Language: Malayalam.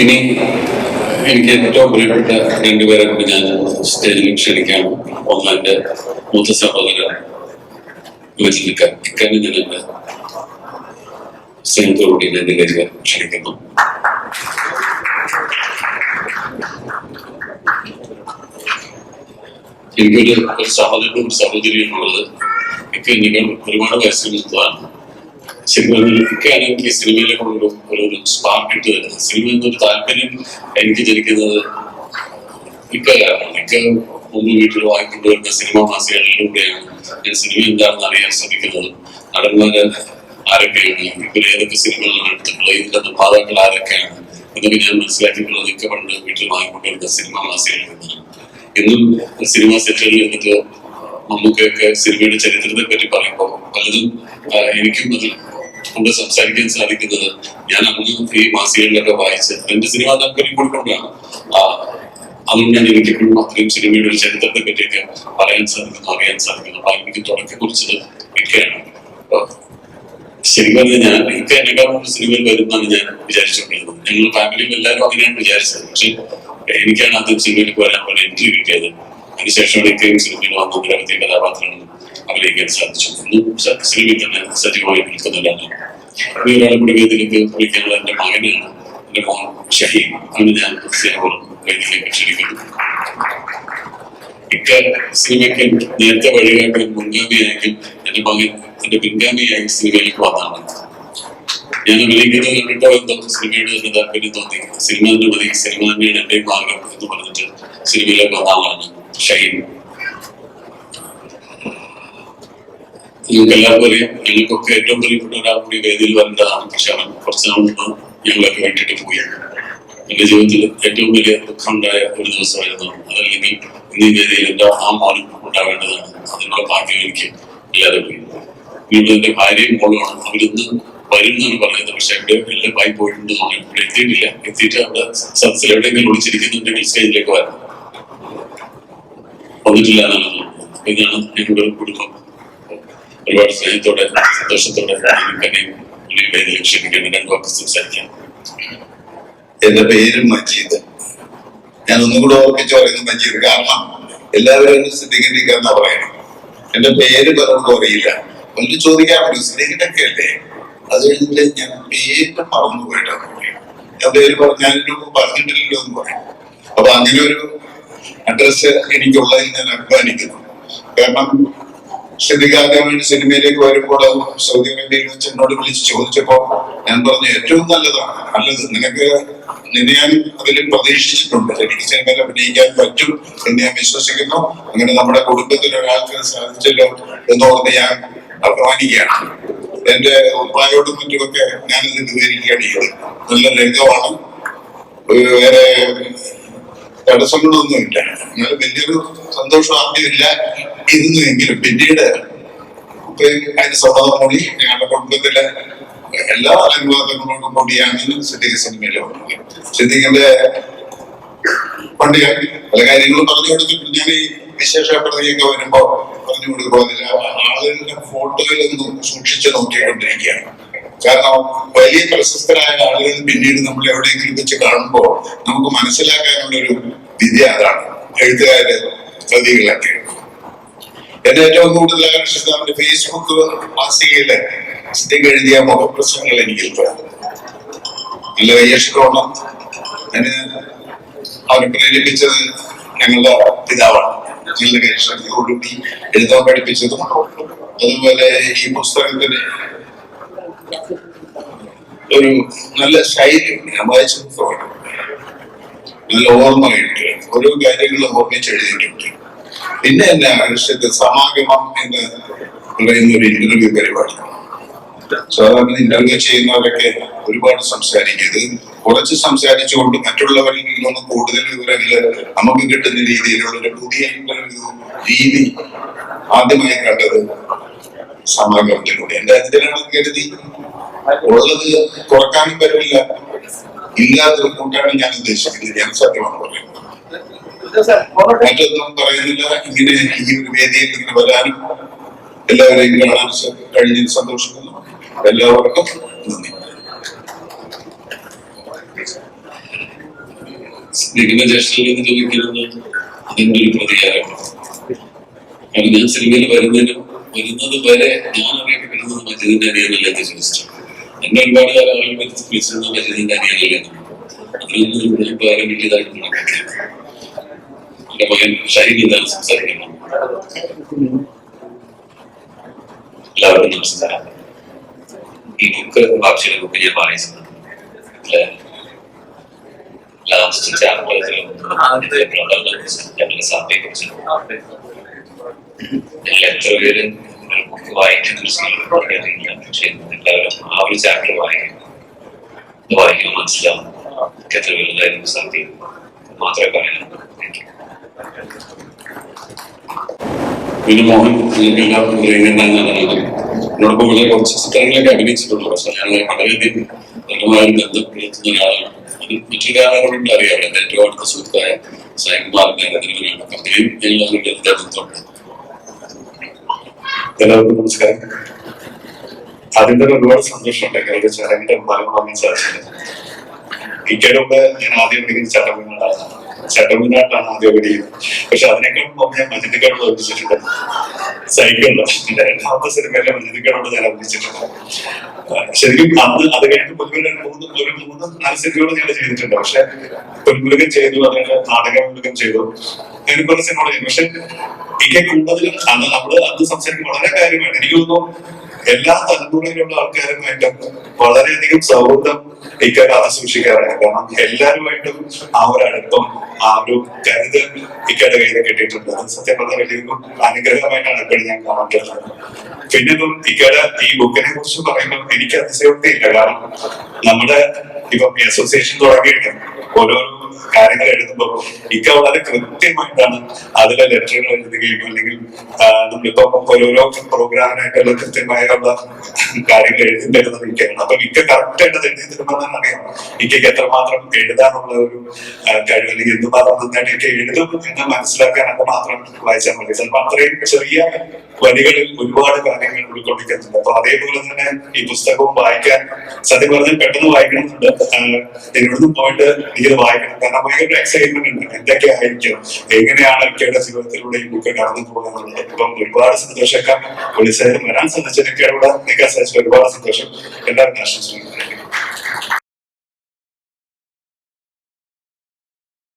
ഇനി എനിക്ക് ഏറ്റവും പ്രിയപ്പെട്ട രണ്ടുപേരെ കൂടി ഞാൻ സ്റ്റേജിൽ ക്ഷണിക്കാം. ഒന്ന് എന്റെ മൂത്ത സഹോദരൻ മജിലിക്ക ഇക്കാര്യം ഞാൻ എന്റെ സ്നേഹത്തോടുകൂടി ഇതിലേക്ക് ക്ഷണിക്കുന്നു. എനിക്കൊരു സഹോദരനും സഹോദരിയും ഉള്ളത്. ഒക്കെ നിങ്ങൾ ഒരുപാട് വയസ്സിൽ നിൽക്കുന്നതാണ് പറഞ്ഞാൽ ഇക്കാണ് എനിക്ക് സിനിമയിലെ കൊണ്ട് ഒരു സ്പാർക്ക് ഇട്ട് തരുന്നത് സിനിമ എന്നൊരു താല്പര്യം എനിക്ക് ജനിക്കുന്നത് ഇപ്പോഴാണ്. ഇക്ക മുമ്പ് വീട്ടിൽ വാങ്ങിക്കൊണ്ടുവരുന്ന സിനിമ മാസികകളിലൂടെയാണ് ഞാൻ സിനിമ എന്താണെന്ന് അറിയാൻ ശ്രമിക്കുന്നത്. നടന്മാര് ആരൊക്കെയാണ്? ഇവർ ഏതൊക്കെ സിനിമകളാണ് എടുത്തിട്ടുള്ളത്? ഇതിന്റെ നിർമ്മാതാക്കൾ ആരൊക്കെയാണ്? എന്നൊക്കെ ഞാൻ മനസ്സിലാക്കിയിട്ടുള്ളത് ഇക്ക പണ്ട് വീട്ടിൽ വാങ്ങിക്കൊണ്ടുവരുന്ന സിനിമ മാസികകളിൽ നിന്നാണ്. ഇന്നും സിനിമ സെറ്റുകളിൽ എന്നിട്ട് മമ്മൂക്കയൊക്കെ സിനിമയുടെ ചരിത്രത്തെ പറ്റി പറയുമ്പോൾ പലതും എനിക്കും അതിൽ കൊണ്ട് സംസാരിക്കാൻ സാധിക്കുന്നത് ഞാൻ അന്ന് ഈ മാസികകളിലൊക്കെ വായിച്ച് എന്റെ സിനിമ താല്പര്യം കൂടിക്കൊണ്ടാണ് അതും ഞാൻ എനിക്കിപ്പോഴും അത്രയും സിനിമയുടെ ഒരു ചരിത്രത്തെ പറ്റിയൊക്കെ പറയാൻ സാധിക്കുന്നു അറിയാൻ സാധിക്കുന്നു. അപ്പൊ എനിക്ക് തുടക്കം കുറിച്ചത് മിക്കയാണ് ശരിക്കും ഞാൻ ഇക്ക എന്നെക്കാളും സിനിമയിൽ വരുന്നതാണ് ഞാൻ വിചാരിച്ചുകൊണ്ടിരുന്നത്. ഞങ്ങൾ ഫാമിലിയിൽ എല്ലാവരും അങ്ങനെയാണ് വിചാരിച്ചത്. പക്ഷെ എനിക്കാണ് ആദ്യം സിനിമയിലേക്ക് വരാൻ പോലെ എൻട്രി കിട്ടിയത്. അതിനുശേഷം ഇക്കയും സിനിമയിൽ വന്ന നിരവധി കഥാപാത്രങ്ങൾ അഭിനയിക്കാൻ സാധിച്ചു സിനിമയിൽ തന്നെ സജീവമായി നിൽക്കുന്നില്ലാണ് ഈ ഒരാളെ കൂടി വേദിയിലേക്ക് വിളിക്കാനുള്ള എന്റെ മകനാണ് ഷഹീം അവന് ഞാൻ സ്നേഹപൂർവം വേദിയിലേക്ക് ക്ഷണിക്കുന്നു. ഇക്ക സിനിമയ്ക്ക് നേരത്തെ വഴികാട്ടി മുൻഗാമിയായെങ്കിൽ എന്റെ മകൻ എന്റെ പിൻഗാമിയായി സിനിമയിലേക്ക് വന്നാണ് ഞാൻ അഭിനയിക്കുന്നത് കണ്ടിട്ടോ എന്തോ സിനിമയോട് തന്നെ താല്പര്യം തോന്നി. സിനിമ തന്നെ മതി സിനിമ തന്നെയാണ് എന്റെ ഭാഗം എന്ന് പറഞ്ഞിട്ട് സിനിമയിലേക്ക് വന്ന ആളാണ് ഷഹീൻ. നിങ്ങൾക്ക് എല്ലാവർക്കും ഞങ്ങൾക്കൊക്കെ ഏറ്റവും പ്രിയപ്പെട്ട ഒരാൾ കൂടി വേദിയിൽ വരേണ്ടതാണ് പക്ഷെ അവൻ കുറച്ച് നാൾ മുമ്പ് ഞങ്ങളൊക്കെ വിട്ടിട്ട് പോയി എന്റെ ജീവിതത്തിൽ ഏറ്റവും വലിയ ദുഃഖമുണ്ടായ ഒരു ദിവസമായിരുന്നു അതല്ലെങ്കിൽ ഇന്ന് ഈ വേദിയിൽ എന്റെ ആ മോനും ഉണ്ടാവേണ്ടതാണ്? അതിനുള്ള ഭാഗ്യം എനിക്ക് ഇല്ലാതെ പോയി. ഇവിടെ എന്റെ ഭാര്യയും മോളുമാണ്. അവരിന്ന് വരും എന്നാണ് പറയുന്നത്. പക്ഷെ അവിടെ എല്ലാം പായി പോയിട്ടുണ്ട് തോന്നി ഇവിടെ എത്തിയിട്ടില്ല. എത്തിയിട്ട് അവിടെ സദസ്സിൽ എവിടെയെങ്കിലും ഒളിച്ചിരിക്കുന്നുണ്ടെങ്കിൽ സ്റ്റേജിലേക്ക് വരണം. വന്നിട്ടില്ല എന്നാണ് തോന്നുന്നത്. ഇതാണ് ഞങ്ങളുടെ കുടുംബം. ഒരുപാട് സ്നേഹത്തോടെ സന്തോഷത്തോടെ തന്നെ വേദിയിൽ വാക്ക് സംസാരിക്കാം എന്റെ പേര് മജീദ്. ഞാൻ ഒന്നും കൂടെ ഓർപ്പിച്ച് പറയുന്നു മജീദ്. കാരണം എല്ലാവരും എന്നെ സിദ്ധികരിക്കാന്നാ പറയണം എന്റെ പേര് പലർക്കും അറിയില്ല. ഒന്ന് ചോദിക്കാൻ പറ്റും. സിദ്ധിക്കിട്ടൊക്കെ അല്ലേ? അത് കഴിഞ്ഞിട്ട് ഞാൻ പേര് മറന്നു പോയിട്ടാണ് പറയും ഞാൻ പേര് പറഞ്ഞാൽ പറഞ്ഞിട്ടില്ലല്ലോ എന്ന് പറയും. അപ്പൊ അങ്ങനെ ഒരു അഡ്രസ് എനിക്കുള്ളതിൽ ഞാൻ അഭിമാനിക്കുന്നു. കാരണം ശ്രദ്ധിക്കാദ്യമായിട്ട് സിനിമയിലേക്ക് വരുമ്പോൾ സൗദി അറേബ്യയിൽ വെച്ച് എന്നോട് വിളിച്ച് ചോദിച്ചപ്പോ ഞാൻ പറഞ്ഞു ഏറ്റവും നല്ലതാണ് നല്ലത്. നിനക്ക് നിന്നെ ഞാൻ അതിൽ പ്രതീക്ഷിച്ചിട്ടുണ്ട്. എനിക്ക് സിനിമയിൽ അഭിനയിക്കാൻ പറ്റും എന്ന് ഞാൻ വിശ്വസിക്കുന്നു. അങ്ങനെ നമ്മുടെ കുടുംബത്തിൽ ഒരാൾക്ക് സാധിച്ചല്ലോ എന്ന് ഓർത്ത് ഞാൻ അഭിമാനിക്കുകയാണ്. എന്റെ ഉപ്പായോടും മറ്റുമൊക്കെ ഞാനിത് വിവരിക്കുകയാണ് ചെയ്തത്. നല്ല രംഗമാണ്. വേറെ തടസ്സങ്ങളൊന്നുമില്ല. എന്നാലും വലിയൊരു സന്തോഷം ആദ്യമില്ല ഇരുന്നുവെങ്കിലും പിന്നീട് അതിന്റെ അതിന് സമ്മതം കൂടി ഞങ്ങളുടെ കുടുംബത്തിലെ എല്ലാ അനുവാദങ്ങളോടും കൂടിയാണ് സിദ്ദീഖ് വന്നത് സിദ്ദീഖിന്റെ പണ്ട് പല കാര്യങ്ങളും പറഞ്ഞു കൊടുത്തിട്ടുണ്ട് ഞാൻ ഈ വിശേഷ പ്രതിയൊക്കെ വരുമ്പോ പറഞ്ഞു കൊടുക്കുന്നില്ല ആളുകളുടെ ഫോട്ടോയിലൊന്നും സൂക്ഷിച്ച് നോക്കിക്കൊണ്ടിരിക്കുകയാണ്. കാരണം വലിയ പ്രശസ്തരായ ആളുകൾ പിന്നീട് നമ്മൾ എവിടെയെങ്കിലും വെച്ച് കാണുമ്പോൾ നമുക്ക് മനസ്സിലാക്കാനുള്ള ഒരു വിദ്യ അതാണ്. എഴുത്തുകാര് കൃതികളൊക്കെ. എന്നെ ഏറ്റവും കൂടുതൽ ആകർഷിച്ചത് അവന്റെ ഫേസ്ബുക്ക് മാസികയിലെ സ്ഥിതി എഴുതിയ മുഖപ്രശ്നങ്ങൾ എനിക്ക് ഇല്ല നല്ല കയ്യക്ഷരമാണ് അതിന് അവരെ പ്രേരിപ്പിച്ചത് ഞങ്ങളുടെ പിതാവാണ്. കയ്യക്ഷരത്തോടുകൂടി എഴുതാൻ പഠിപ്പിച്ചതും അതുപോലെ ഈ പുസ്തകത്തിന് ഒരു നല്ല ശൈലിയുണ്ട് ഞാൻ വായിച്ച പുസ്തകമാണ് നല്ല ഓർമ്മയുണ്ട്. ഓരോ കാര്യങ്ങളും ഓർമ്മിച്ച് എഴുതിയിട്ടുണ്ട്. പിന്നെ എന്നെ മനുഷ്യന്റെ സമാഗമം എന്ന് പറയുന്ന ഒരു ഇന്റർവ്യൂ പരിപാടി. സാധാരണ ഇന്റർവ്യൂ ചെയ്യുന്നവരൊക്കെ ഒരുപാട് സംസാരിക്കരുത് കുറച്ച് സംസാരിച്ചുകൊണ്ട് മറ്റുള്ളവരിൽ നിന്നും കൂടുതൽ വിവരങ്ങൾ നമുക്ക് കിട്ടുന്ന രീതിയിലുള്ള ഒരു പുതിയ ഇന്റർവ്യൂ രീതി ആദ്യമായി കണ്ടത് സമാഗമത്തിലൂടെ. എന്റെ അതിനാണെന്ന് കരുതി ഉള്ളത് കുറക്കാനും പറ്റില്ല. ഇല്ലാത്ത കൂട്ടാണ് ഞാൻ ഉദ്ദേശിക്കുന്നത് ഞാൻ സത്യമാണ് പറയുന്നത്. മറ്റൊന്നും പറയുന്നില്ല. ഇങ്ങനെ ഈ ഒരു വേദിയിൽ ഇങ്ങനെ വരാനും എല്ലാവരെയും സന്തോഷിക്കുന്നു. എല്ലാവർക്കും നന്ദി. നികുന്ന ജ്യേഷ്ഠനിൽ നിന്ന് ചോദിക്കുന്നത് അതിന്റെ ഒരു പ്രതികാരമാണ്. കാരണം ഞാൻ സിനിമയിൽ വരുന്നതിനും വരുന്നത് വരെ ഞാൻ അറിയപ്പെടുന്നത് മജീദിന്റെ അനിയനല്ലേ എന്ന് ചോദിച്ചു. എന്നെ ഒരുപാട് കാലം ആളുകൾ വിളിച്ചിരുന്നത് മജീദിന്റെ അനിയനല്ലേ അതിലൊന്നും ഞാൻ വേറെ വലിയതായിട്ട് നടക്കില്ല. എന്റെ മകൻ ഷൈൻ എന്താണ് സംസാരിക്കുന്നത് എല്ലാവർക്കും നമസ്കാരം. ഈ ബുക്ക് ഭാഷയിലെ ബുക്ക് ഞാൻ വായിച്ചത് അല്ലെ? ലാസ്റ്റ് ചാപ്റ്ററിൽ ഞങ്ങളുടെ സാധ്യതയെ കുറിച്ച് എത്ര പേര് ബുക്ക് വായിക്കുന്ന എനിക്കറിയില്ല പക്ഷെ എല്ലാവരും ആ ഒരു ചാപ്റ്റർ വായിക്കും. വായിക്കുമ്പോൾ മനസ്സിലാവും. എത്ര വലുതായിരുന്നു സാധ്യത മാത്രമേ പറയാനുള്ളൂ Thank you. മോഹൻ എന്നോടൊപ്പം വളരെ കുറച്ച് ചിത്രങ്ങളൊക്കെ അഭിനയിച്ചിട്ടുള്ളൂ പക്ഷെ ഞങ്ങൾ വളരെയധികം നല്ലമായ ബന്ധം പുലർത്തുന്ന ഒരാളാണ്. അത് മറ്റൊരാളോടും അറിയാമല്ലോ എന്റെ ഏറ്റവും അടുത്ത സുഹൃത്തായ സായികുമാറിന്റെ അതിലും കമ്പനിയും ഞങ്ങൾ അതിന്റെ ബന്ധമുണ്ട്. എല്ലാവർക്കും നമസ്കാരം. അതിന്റെ ഒരുപാട് സന്തോഷമുണ്ട് ഇങ്ങനെ ചടങ്ങിന്റെ ഫലം വാങ്ങാൻ സാധിച്ചത് ഇക്കയുടെ മുമ്പ് ഞാൻ ആദ്യം പഠിക്കുന്ന ചട്ടമ്പിനാട്ടാണ് ചട്ടമ്പിനാട്ടാണ് ആദ്യം പഠിക്കുന്നത് പക്ഷെ അതിനേക്കാളും മുമ്പ് ഞാൻ മജിദിക്കാട് അഭിനയിച്ചിട്ടുണ്ട് സൈക്കിളിൽ എന്റെ രണ്ടാമത്തെ സിനിമയിലെ മജിദിക്കാടോട് ഞാൻ അഭിനയിച്ചിട്ടുണ്ട് ശരിക്കും അന്ന് അത് കഴിഞ്ഞ് പൊന്മുരുകൻ മൂന്ന് ഒരു മൂന്ന് നാല് സിനിമകൾ ഞാൻ ചെയ്തിട്ടുണ്ട്. പക്ഷെ പൊന്മുരുകൻ ചെയ്തു അതുപോലെ നാടകമുരുകൻ ചെയ്തു. അങ്ങനെ പല സിനിമകൾ ചെയ്തു. പക്ഷെ എനിക്ക് കൂടുതൽ അന്ന് നമ്മൾ അന്ന് സംസാരിക്കും വളരെ കാര്യമാണ്. എനിക്ക് തോന്നുന്നു എല്ലാ തലമുറയിലുള്ള ആൾക്കാരുമായിട്ടും വളരെയധികം സൗഹൃദം ഇക്കാര്യം അത് സൂക്ഷിക്കാറാണ് കാരണം എല്ലാവരുമായിട്ടും ആ ഒരു അടുപ്പം ആ ഒരു കരുതൽ ഇക്കാരുടെ കയ്യിൽ കിട്ടിയിട്ടുണ്ട്. അത് സത്യം പറഞ്ഞാൽ വലിയൊരു അനുഗ്രഹമായിട്ടാണ് ഇപ്പോൾ ഞാൻ കാണാറുള്ളത്. പിന്നെ ഇപ്പം ഇക്കാരുടെ ഈ ബുക്കിനെ കുറിച്ച് പറയുമ്പോൾ എനിക്ക് അതിശയോക്തിയില്ല കാരണം നമ്മുടെ ഇപ്പം അസോസിയേഷൻ തുടങ്ങിയിട്ട് ഓരോരോ കാര്യങ്ങൾ എഴുതുമ്പോൾ ഇക്ക വളരെ കൃത്യമായിട്ടാണ് അതിലെ ലെറ്ററുകൾ എഴുതുകയും അല്ലെങ്കിൽ നമ്മളിപ്പോ ഓരോരോ പ്രോഗ്രാമിനായിട്ടുള്ള കൃത്യമായുള്ള കാര്യങ്ങൾ എഴുതി തരുന്നത് അപ്പൊ മിക്ക കറക്റ്റ് ആയിട്ട് എഴുതി തരുമെന്നാണ് അറിയാം. ഇക്കയ്ക്ക് എത്രമാത്രം എഴുതാനുള്ള ഒരു കഴിവ് അല്ലെങ്കിൽ എന്തുമാത്രം നന്നായിട്ട് എഴുതും എന്ന് മനസ്സിലാക്കാൻ അത് മാത്രം വായിച്ചാൽ മതി. ചിലപ്പോൾ അത്രയും ചെറിയ വരികളിൽ ഒരുപാട് കാര്യങ്ങൾ ഉൾക്കൊള്ളിക്കുന്നുണ്ട് അപ്പൊ അതേപോലെ തന്നെ ഈ പുസ്തകവും വായിക്കാൻ സത്യം പറഞ്ഞാൽ പെട്ടെന്ന് വായിക്കണമെന്നുണ്ട്. ഇവിടുന്ന് പോയിട്ട് ഇത് വായിക്കണം. കാരണം ഭയങ്കര എക്സൈറ്റ്മെന്റ് ഉണ്ട്. എന്തൊക്കെ ആയിരിക്കും? എങ്ങനെയാണ് ഒക്കെയുടെ ജീവിതത്തിലൂടെ ഈ ബുക്ക് കടന്നു പോകുന്നത്? ഇപ്പം ഒരുപാട് സന്തോഷമൊക്കെ പോലീസുകാരും വരാൻ സാധിച്ചതൊക്കെ ഇവിടെ നിൽക്കാൻ സാധിച്ചു ഒരുപാട് സന്തോഷം. എല്ലാവരും ആശംസിക്കുന്നു.